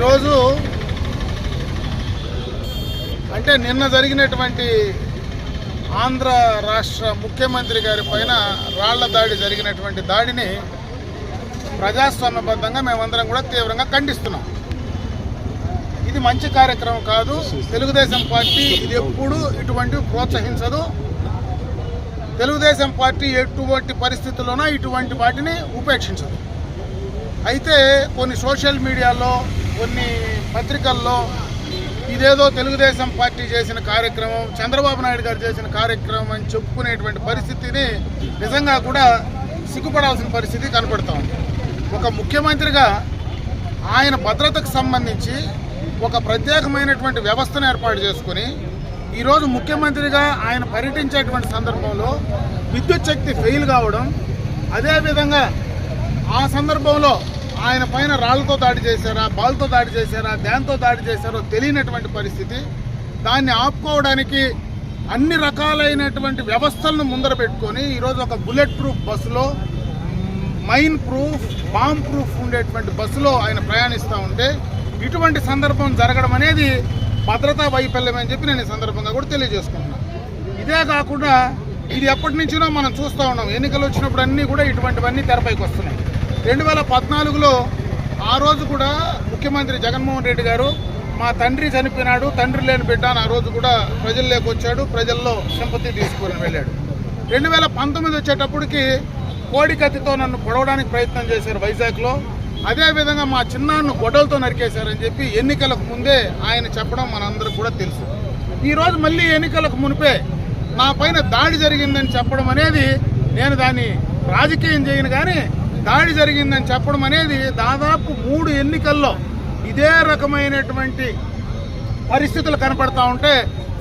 ఈరోజు అంటే నిన్న జరిగినటువంటి ఆంధ్ర రాష్ట్ర ముఖ్యమంత్రి గారి పైన రాళ్ళ దాడి జరిగినటువంటి దాడిని ప్రజాస్వామ్యబద్ధంగా మేమందరం కూడా తీవ్రంగా ఖండిస్తున్నాం. ఇది మంచి కార్యక్రమం కాదు. తెలుగుదేశం పార్టీ ఇది ఎప్పుడు ఇటువంటివి ప్రోత్సహించదు. తెలుగుదేశం పార్టీ ఎటువంటి పరిస్థితుల్లోనూ ఇటువంటి వాటిని ఉపేక్షించదు. అయితే కొన్ని సోషల్ మీడియాలో కొన్ని పత్రికల్లో ఇదేదో తెలుగుదేశం పార్టీ చేసిన కార్యక్రమం చంద్రబాబు నాయుడు గారు చేసిన కార్యక్రమం అని చెప్పుకునేటువంటి పరిస్థితిని నిజంగా కూడా సిగ్గుపడాల్సిన పరిస్థితి కనపడతా ఉంది. ఒక ముఖ్యమంత్రిగా ఆయన భద్రతకు సంబంధించి ఒక ప్రత్యేకమైనటువంటి వ్యవస్థను ఏర్పాటు చేసుకుని ఈరోజు ముఖ్యమంత్రిగా ఆయన పర్యటించేటువంటి సందర్భంలో విద్యుత్ శక్తి ఫెయిల్ కావడం అదేవిధంగా ఆ సందర్భంలో ఆయన పైన రాళ్ళతో దాడి చేశారా బాల్తో దాడి చేశారా దాంతో దాడి చేశారో తెలియనటువంటి పరిస్థితి. దాన్ని ఆపుకోవడానికి అన్ని రకాలైనటువంటి వ్యవస్థలను ముందర పెట్టుకొని ఈరోజు ఒక బుల్లెట్ ప్రూఫ్ బస్సులో మైన్ ప్రూఫ్ బాంబ్ ప్రూఫ్ ఉండేటువంటి బస్సులో ఆయన ప్రయాణిస్తూ ఉంటే ఇటువంటి సందర్భం జరగడం అనేది భద్రతా వైఫల్యం అని చెప్పి నేను ఈ సందర్భంగా కూడా తెలియజేసుకుంటున్నాను ఇదే కాకుండా ఇది ఎప్పటి నుంచినో మనం చూస్తూ ఉన్నాం. ఎన్నికలు వచ్చినప్పుడు అన్నీ కూడా ఇటువంటివన్నీ తెరపైకి వస్తున్నాయి. రెండు వేల పద్నాలుగులో ఆ రోజు కూడా ముఖ్యమంత్రి జగన్మోహన్ రెడ్డి గారు మా తండ్రి చనిపోయినాడు తండ్రి లేని బిడ్డ ఆ రోజు కూడా ప్రజల్లోకి వచ్చాడు ప్రజల్లో సింపతి తీసుకొని వెళ్ళాడు. రెండు వేల పంతొమ్మిది వచ్చేటప్పటికి కోడి కత్తితో నన్ను పొడవడానికి ప్రయత్నం చేశారు వైజాగ్లో. అదేవిధంగా మా చిన్నాన్ను గొడవలతో నరికేశారని చెప్పి ఎన్నికలకు ముందే ఆయన చెప్పడం మనందరికి కూడా తెలుసు. ఈరోజు మళ్ళీ ఎన్నికలకు మునిపే నా పైన దాడి జరిగిందని చెప్పడం అనేది నేను దాన్ని రాజకీయం చేయను కానీ దాడి జరిగిందని చెప్పడం అనేది దాదాపు మూడు ఎన్నికల్లో ఇదే రకమైనటువంటి పరిస్థితులు కనపడతా ఉంటే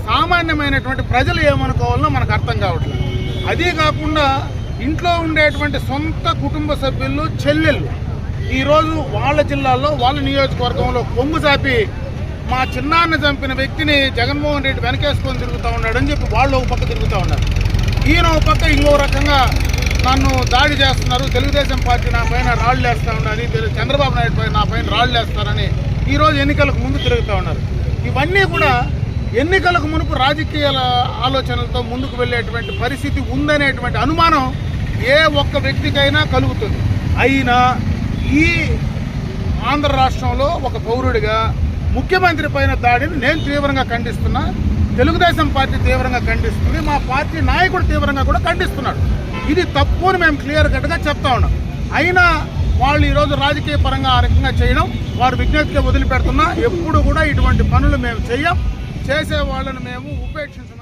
సామాన్యమైనటువంటి ప్రజలు ఏమనుకోవాలో మనకు అర్థం కావట్లేదు. అదే కాకుండా ఇంట్లో ఉండేటువంటి సొంత కుటుంబ సభ్యులు చెల్లెళ్ళు ఈరోజు వాళ్ళ జిల్లాలో వాళ్ళ నియోజకవర్గంలో కొంగు చాపి మా చిన్నాన్న చంపిన వ్యక్తిని జగన్మోహన్ రెడ్డి వెనకేసుకొని తిరుగుతూ ఉన్నాడని చెప్పి వాళ్ళు ఒక పక్క తిరుగుతూ ఉన్నారు. ఈయన ఒక పక్క ఇంకో రకంగా నన్ను దాడి చేస్తున్నారు. తెలుగుదేశం పార్టీ నా పైన రాళ్ళు వేస్తా ఉన్నది. చంద్రబాబు నాయుడు పైన నా పైన రాళ్ళు వేస్తారని ఈరోజు ఎన్నికలకు ముందు తిరుగుతూ ఉన్నారు. ఇవన్నీ కూడా ఎన్నికలకు మునుపు రాజకీయ ఆలోచనలతో ముందుకు వెళ్ళేటువంటి పరిస్థితి ఉందనేటువంటి అనుమానం ఏ ఒక్క వ్యక్తికైనా కలుగుతుంది. అయినా ఈ ఆంధ్ర రాష్ట్రంలో ఒక పౌరుడిగా ముఖ్యమంత్రి పైన దాడిని నేను తీవ్రంగా ఖండిస్తున్నా తెలుగుదేశం పార్టీ తీవ్రంగా ఖండిస్తుంది మా పార్టీ నాయకుడు తీవ్రంగా కూడా ఖండిస్తున్నాడు. ఇది తప్పు అని మేము క్లియర్ కట్గా చెప్తా ఉన్నాం. అయినా వాళ్ళు ఈరోజు రాజకీయ పరంగా ఆ రకంగా చేయడం వారు విజ్ఞప్తిగా వదిలిపెడుతున్నా ఎప్పుడు కూడా ఇటువంటి పనులు మేము చేయం చేసే వాళ్ళని మేము ఉపేక్షించం